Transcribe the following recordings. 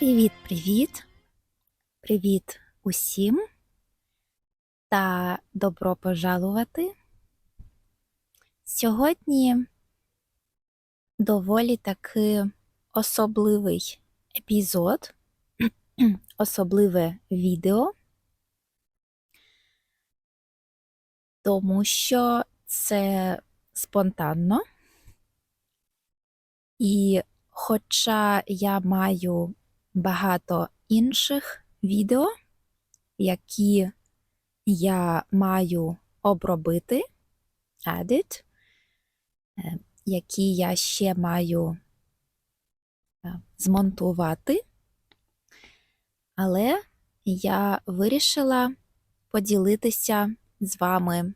Привіт-привіт! Привіт усім та добро пожалувати. Сьогодні доволі таки особливий епізод, особливе відео, тому що це спонтанно. І хоча я маю багато інших відео, які я маю обробити, edit, е, які я ще маю е, змонтувати, але я вирішила поділитися з вами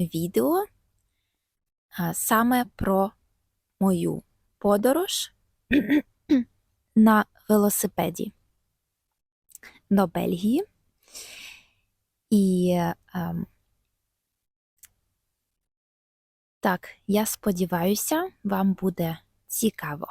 відео саме про мою подорож на велосипеді до Бельгії. І ем, так, я сподіваюся, вам буде цікаво.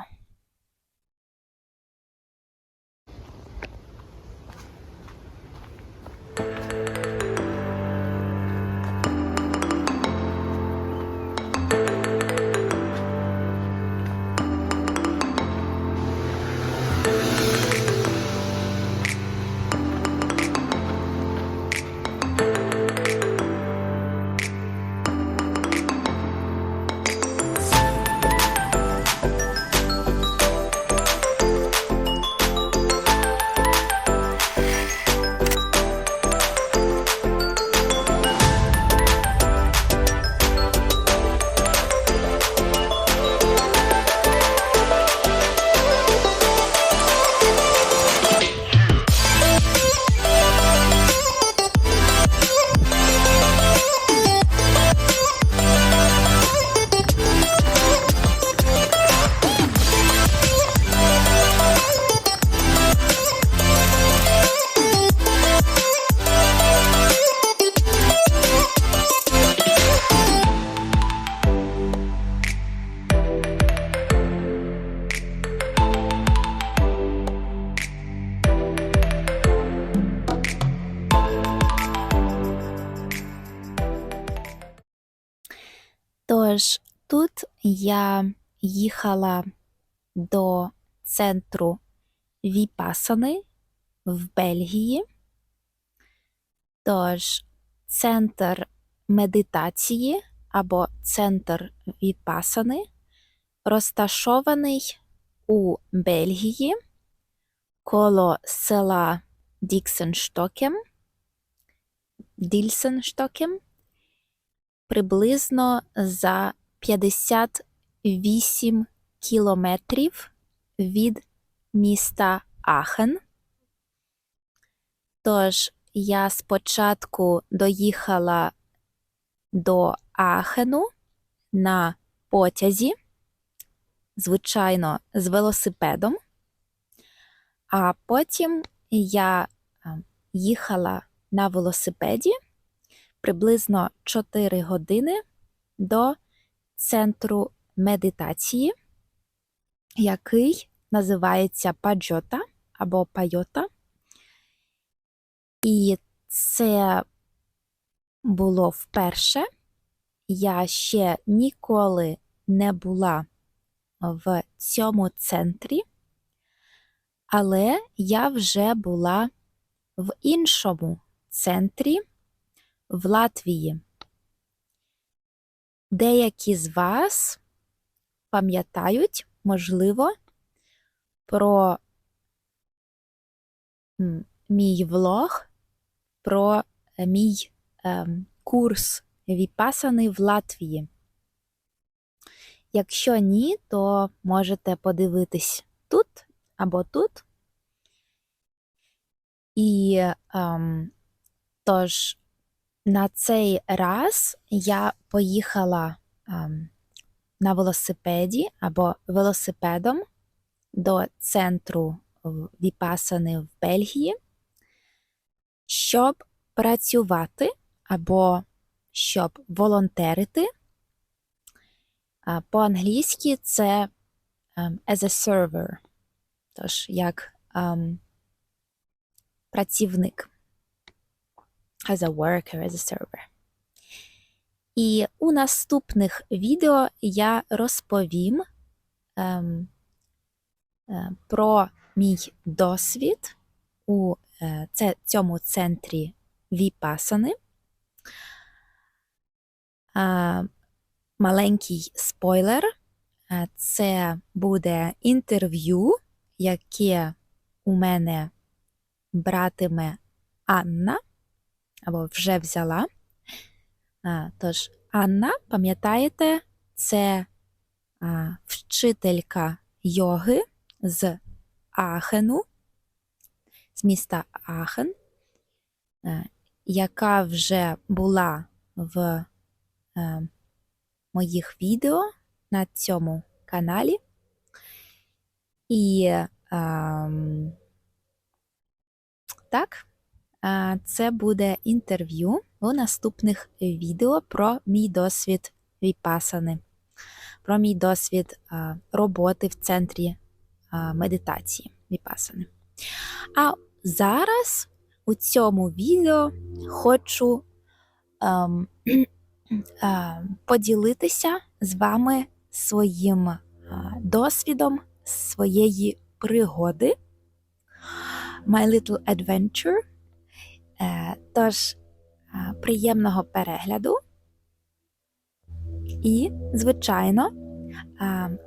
Тож тут я їхала до центру Віпасани в Бельгії. Тож центр медитації або центр Віпасани розташований у Бельгії коло села Діксенштокем. Дільсенштокем приблизно за 58 кілометрів від міста Ахен. Тож я спочатку доїхала до Ахену на потязі, звичайно, з велосипедом, а потім я е, їхала на велосипеді приблизно 4 години до центру медитації, який називається Паджота або Пайота. І це було вперше. Я ще ніколи не була в цьому центрі, але я вже була в іншому центрі в Латвії. Деякі з вас пам'ятають, можливо, про мій влог, про е, мій ем, курс Віпасани в Латвії. Якщо ні, то можете подивитись тут або тут. І ем, тож на цей раз я поїхала ем, на велосипеді або велосипедом до центру Віпасани в Бельгії, щоб працювати або щоб волонтерити. По-англійськи це ем, as a server. тож як ем, працівник. As a worker, as a server. І у наступних відео я розповім ем, е, про мій досвід у е, це, цьому центрі Віпасани. А, маленький спойлер. Е, Це буде інтерв'ю, яке у мене братиме Анна, або вже взяла. Тож, Анна, пам'ятаєте, це вчителька йоги з Ахену, з міста Ахен, е, яка вже була в е, моїх відео на цьому каналі. І ем, так, це буде інтерв'ю у наступних відео про мій досвід віпасани, про мій досвід роботи в центрі медитації віпасани. А зараз у цьому відео хочу ем, поділитися з вами своїм досвідом своєї пригоди. My Little Adventure. Е, Тож, е, приємного перегляду. І, звичайно, е,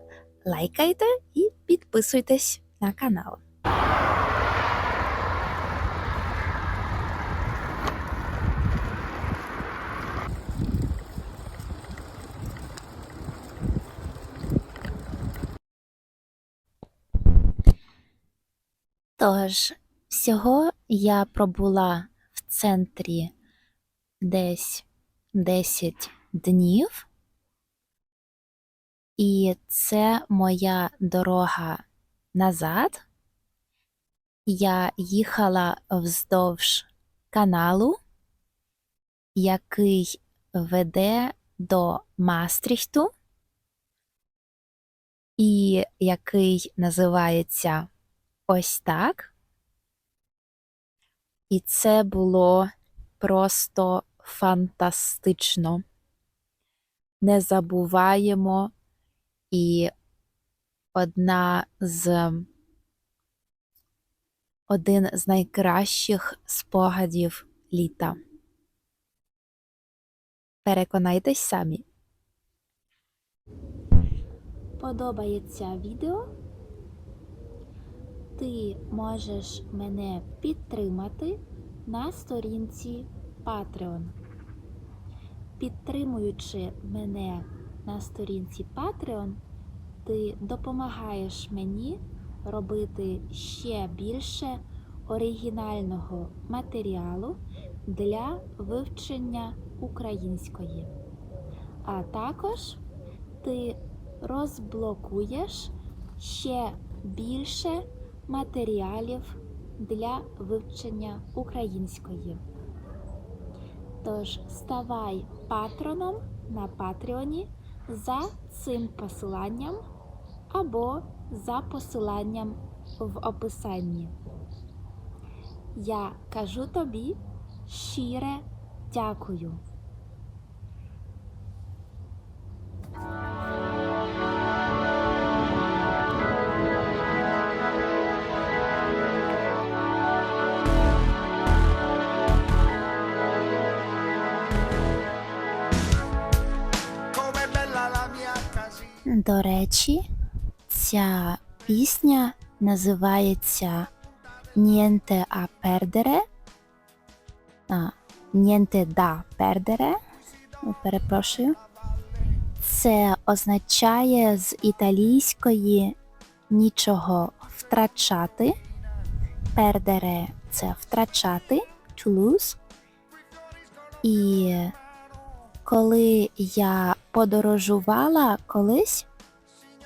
лайкайте і підписуйтесь на канал. Тож, всього я пробула центрі десь 10 днів, і це моя дорога назад. Я їхала вздовж каналу, який веде до Мастріхту, і який називається ось так. І це було просто фантастично. Не забуваємо і одна з один з найкращих спогадів літа. Переконайтесь самі. Подобається відео? Ти можеш мене підтримати на сторінці Patreon. Підтримуючи мене на сторінці Patreon, ти допомагаєш мені робити ще більше оригінального матеріалу для вивчення української. А також ти розблокуєш ще більше матеріалів для вивчення української. Тож ставай патроном на Патреоні за цим посиланням або за посиланням в описанні. Я кажу тобі щире дякую. До речі, ця пісня називається Niente a perdere. А, Niente da Перепрошую. Це означає з італійської нічого втрачати. Perdere – це втрачати, to lose. І коли я подорожувала колись,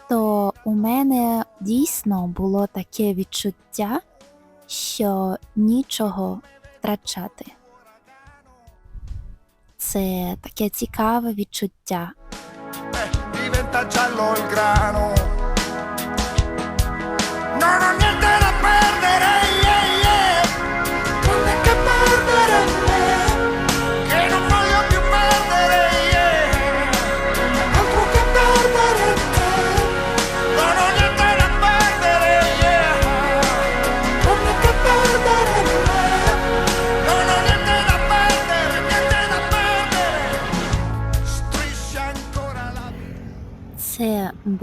то у мене дійсно було таке відчуття, що нічого втрачати. Це таке цікаве відчуття. Non ho niente da perdere,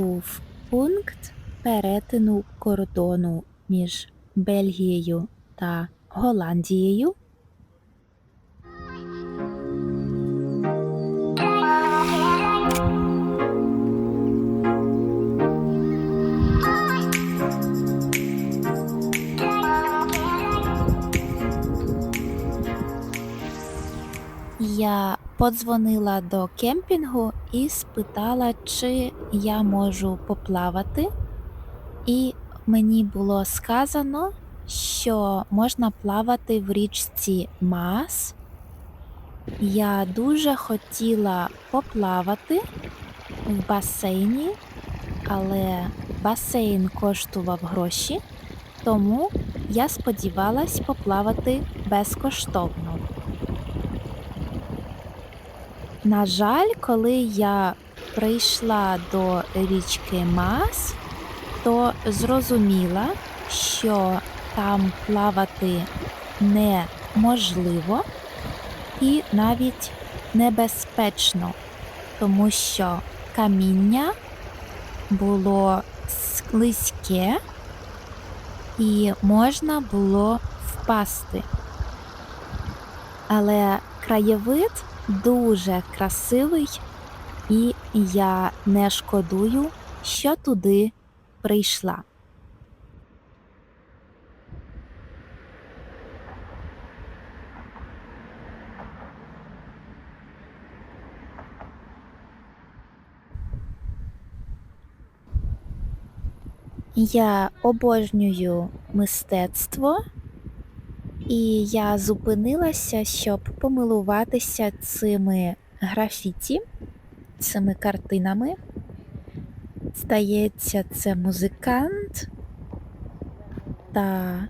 був пункт перетину кордону між Бельгією та Голландією. Подзвонила до кемпінгу і спитала, чи я можу поплавати. І мені було сказано, що можна плавати в річці Маас. Я дуже хотіла поплавати в басейні, але басейн коштував гроші, тому я сподівалась поплавати безкоштовно. На жаль, коли я прийшла до річки Мас, то зрозуміла, що там плавати неможливо і навіть небезпечно, тому що каміння було склизьке і можна було впасти. Але краєвид дуже красивий, і я не шкодую, що туди прийшла. Я обожнюю мистецтво, і я зупинилася, щоб помилуватися цими графіті, цими картинами. Здається, це музикант та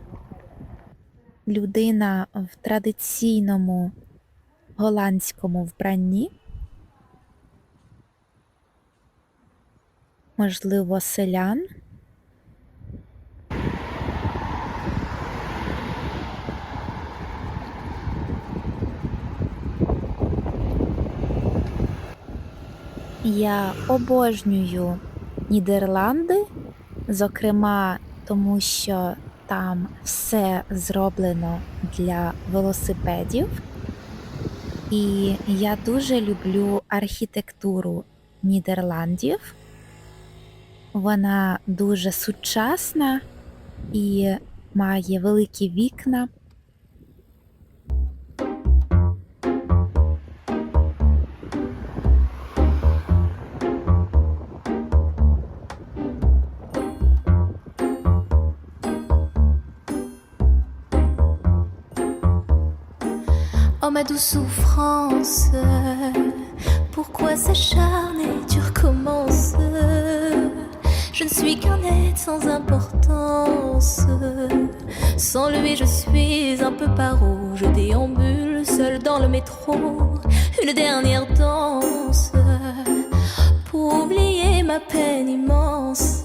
людина в традиційному голландському вбранні. Можливо, селян. Я обожнюю Нідерланди, зокрема, тому що там все зроблено для велосипедів. І я дуже люблю архітектуру Нідерландів. Вона дуже сучасна і має великі вікна. ma douce souffrance, pourquoi s'acharner, tu recommences Je ne suis qu'un être sans importance. Sans lui, je suis un peu paro. Je déambule seul dans le métro. Une dernière danse pour oublier ma peine immense.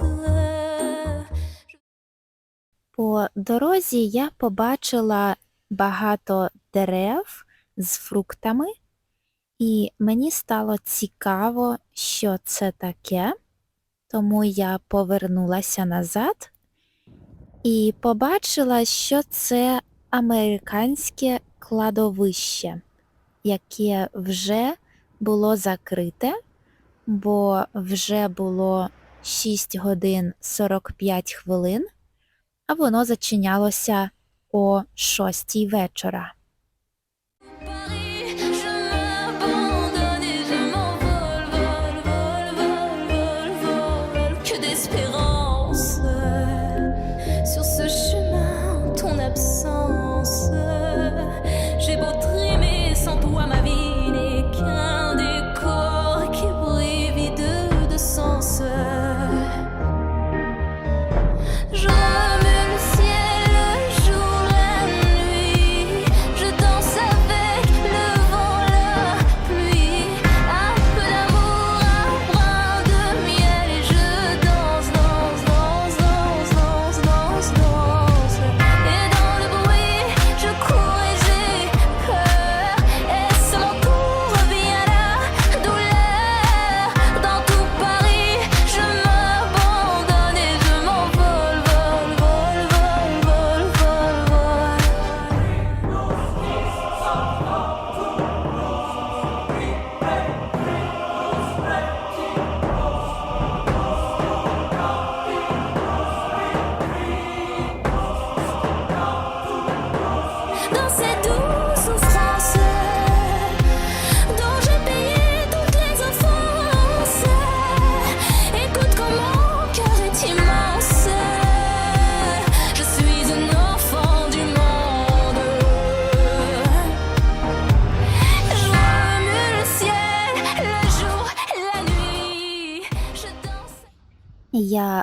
По дорозі я побачила багато дерев З фруктами, і мені стало цікаво, що це таке, тому я повернулася назад і побачила, що це американське кладовище, яке вже було закрите, бо вже було 6 годин 45 хвилин а воно зачинялося о шостій вечора.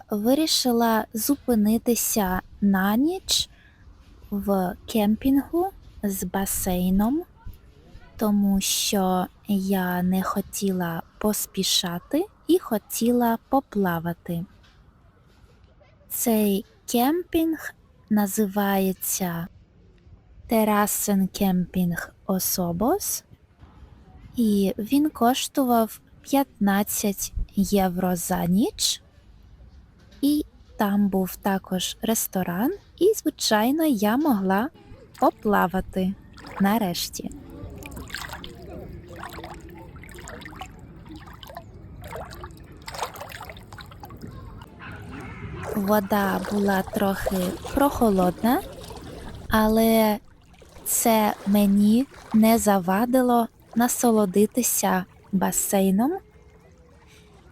Вирішила зупинитися на ніч в кемпінгу з басейном, тому що я не хотіла поспішати і хотіла поплавати. Цей кемпінг називається Терасен Кемпінг Особос, і він коштував 15 євро за ніч. І там був також ресторан, і, звичайно, я могла поплавати нарешті. Вода була трохи прохолодна, але це мені не завадило насолодитися басейном.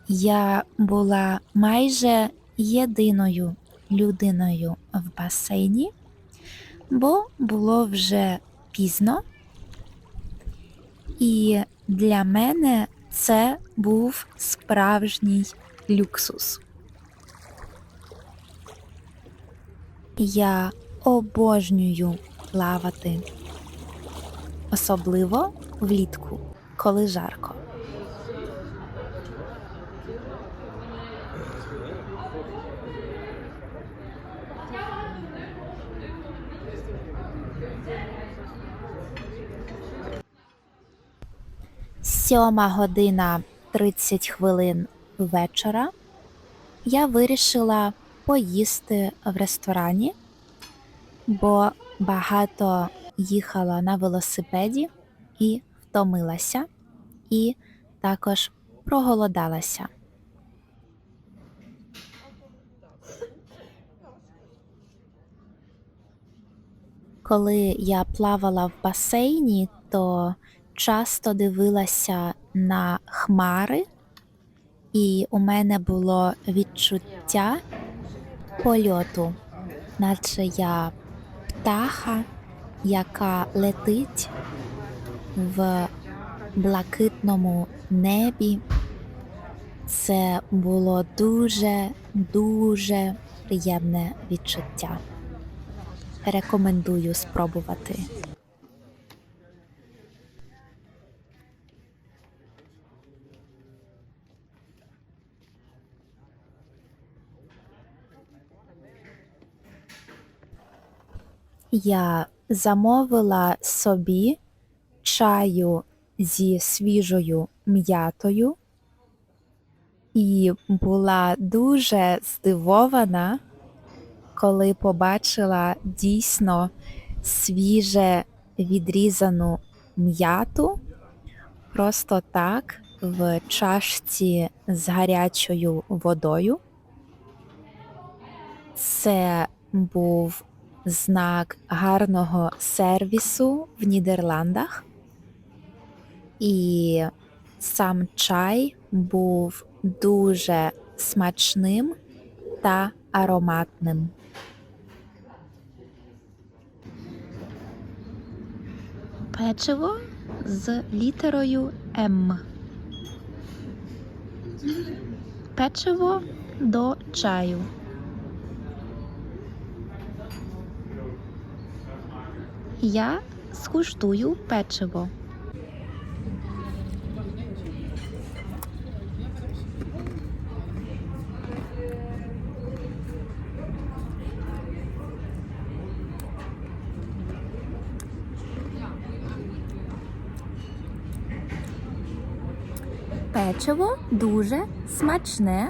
Я була майже єдиною людиною в басейні, бо було вже пізно. І для мене це був справжній люксус. Я обожнюю плавати, особливо влітку, коли жарко. Сьома година 30 хвилин вечора. Я вирішила поїсти в ресторані, бо багато їхала на велосипеді і втомилася, і також проголодалася. Коли я плавала в басейні, то часто дивилася на хмари, і у мене було відчуття польоту, наче я птаха, яка летить в блакитному небі. Це було дуже дуже приємне відчуття. Рекомендую спробувати. Я замовила собі чаю зі свіжою м'ятою і була дуже здивована, коли побачила дійсно свіже відрізану м'яту просто так в чашці з гарячою водою. Це був знак гарного сервісу в Нідерландах. І сам чай був дуже смачним та ароматним. Печиво з літерою М. Печиво до чаю. Я скуштую печиво. Печиво дуже смачне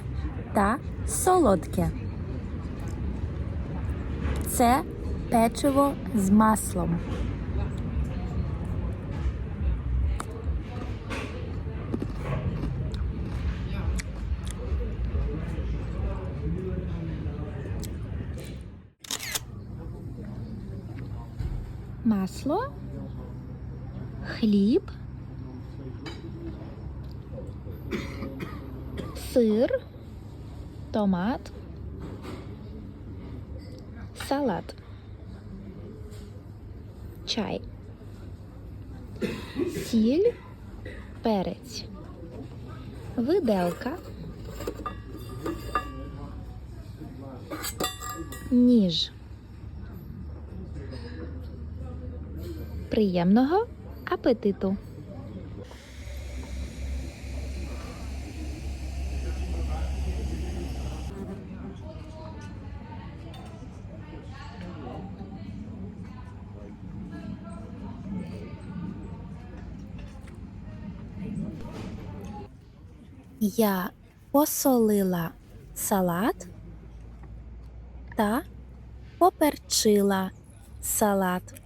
та солодке. Це печиво з маслом. Масло, хліб, сир, томат, чай, сіль, перець, виделка, ніж. Приємного апетиту! Я посолила салат та поперчила салат.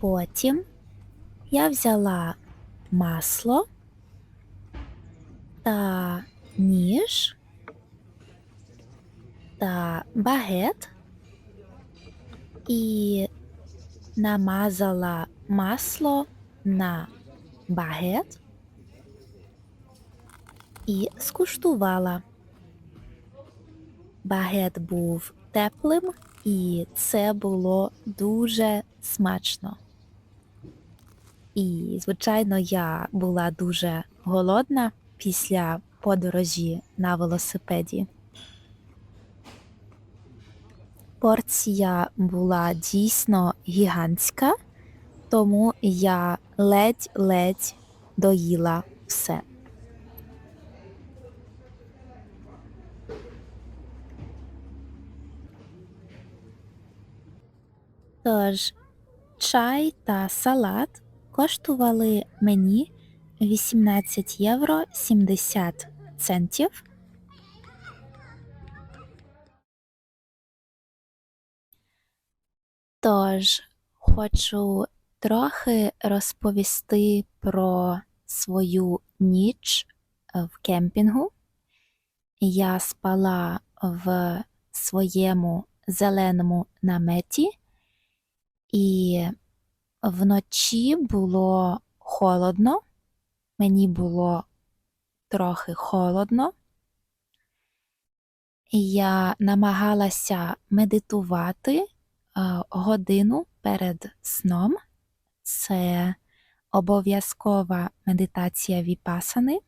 Потім я взяла масло та ніж та багет і намазала масло на багет і скуштувала. Багет був теплим, і це було дуже смачно. І, звичайно, я була дуже голодна після подорожі на велосипеді. Порція була дійсно гігантська, тому я ледь-ледь доїла все. Тож чай та салат коштували мені 18 євро 70 центів. Тож хочу трохи розповісти про свою ніч е, в кемпінгу. Я спала в своєму зеленому наметі, і вночі було холодно. Мені було трохи холодно. Я намагалася медитувати е, годину перед сном. Це обов'язкова медитація віпасани.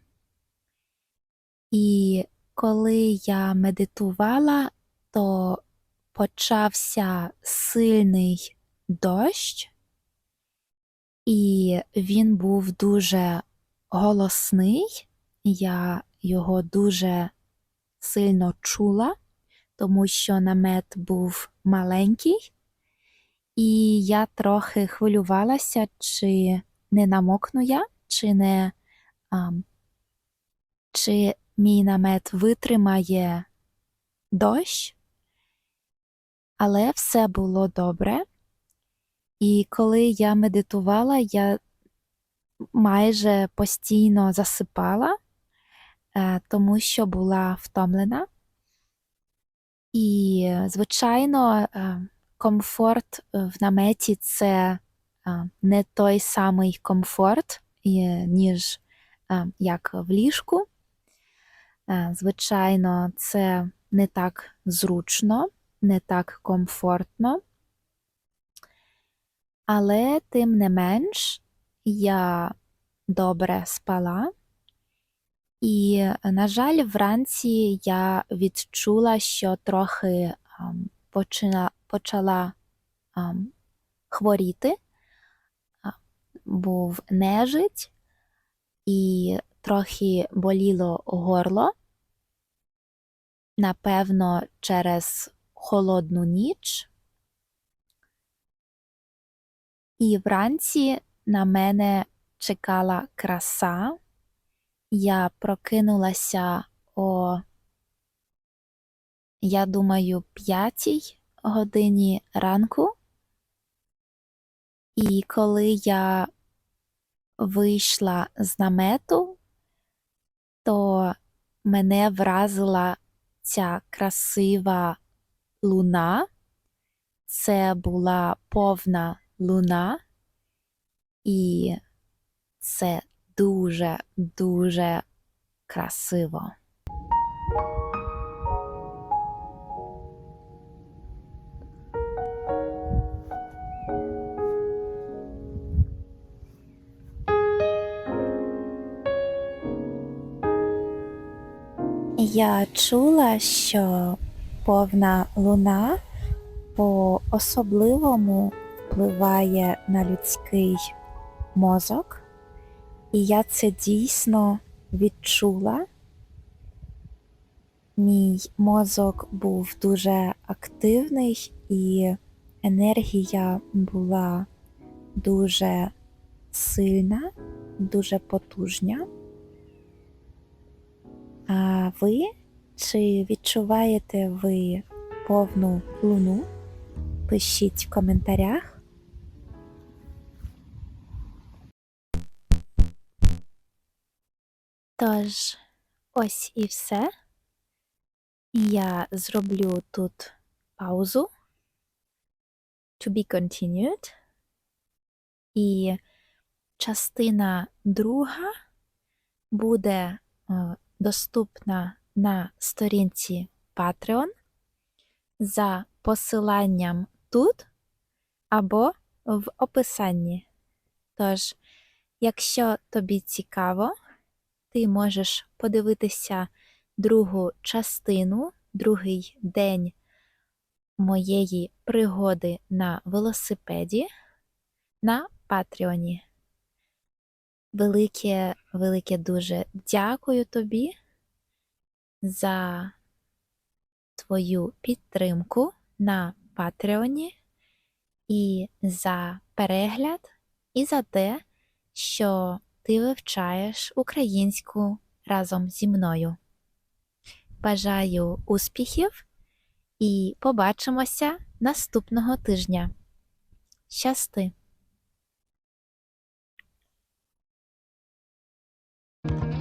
І коли я медитувала, то почався сильний дощ, і він був дуже голосний. Я його дуже сильно чула, тому що намет був маленький, і я трохи хвилювалася, чи не намокну я, чи не ам, чи мій намет витримає дощ. Але все було добре. І коли я медитувала, я майже постійно засипала, е, тому що була втомлена. І, звичайно, е, комфорт в наметі це е, не той самий комфорт, ніж е, як в ліжку. Е, Звичайно, це не так зручно, не так комфортно. Але тим не менш я добре спала. І, на жаль, вранці я відчула, що трохи ам, почина, почала ам, хворіти. А, Був нежить і трохи боліло горло. Напевно, через холодну ніч. І вранці на мене чекала краса. Я прокинулася о, я думаю, п'ятій годині ранку. І коли я вийшла з намету, то мене вразила ця красива луна. Це була повна луна, і це дуже, дуже красиво. Я чула, що повна луна по особливому впливає на людський мозок, і я це дійсно відчула. Мій мозок був дуже активний, і енергія була дуже сильна, дуже потужна. А ви чи відчуваєте ви повну луну? Пишіть в коментарях. Тож, ось і все. Я зроблю тут паузу. To be continued. І частина друга буде е, доступна на сторінці Patreon за посиланням тут або в описанні. Тож, якщо тобі цікаво, ти можеш подивитися другу частину, другий день моєї пригоди на велосипеді на Патреоні. Велике, велике дуже дякую тобі за твою підтримку на Патреоні і за перегляд, і за те, що ти вивчаєш українську разом зі мною. Бажаю успіхів і побачимося наступного тижня. Щасти! you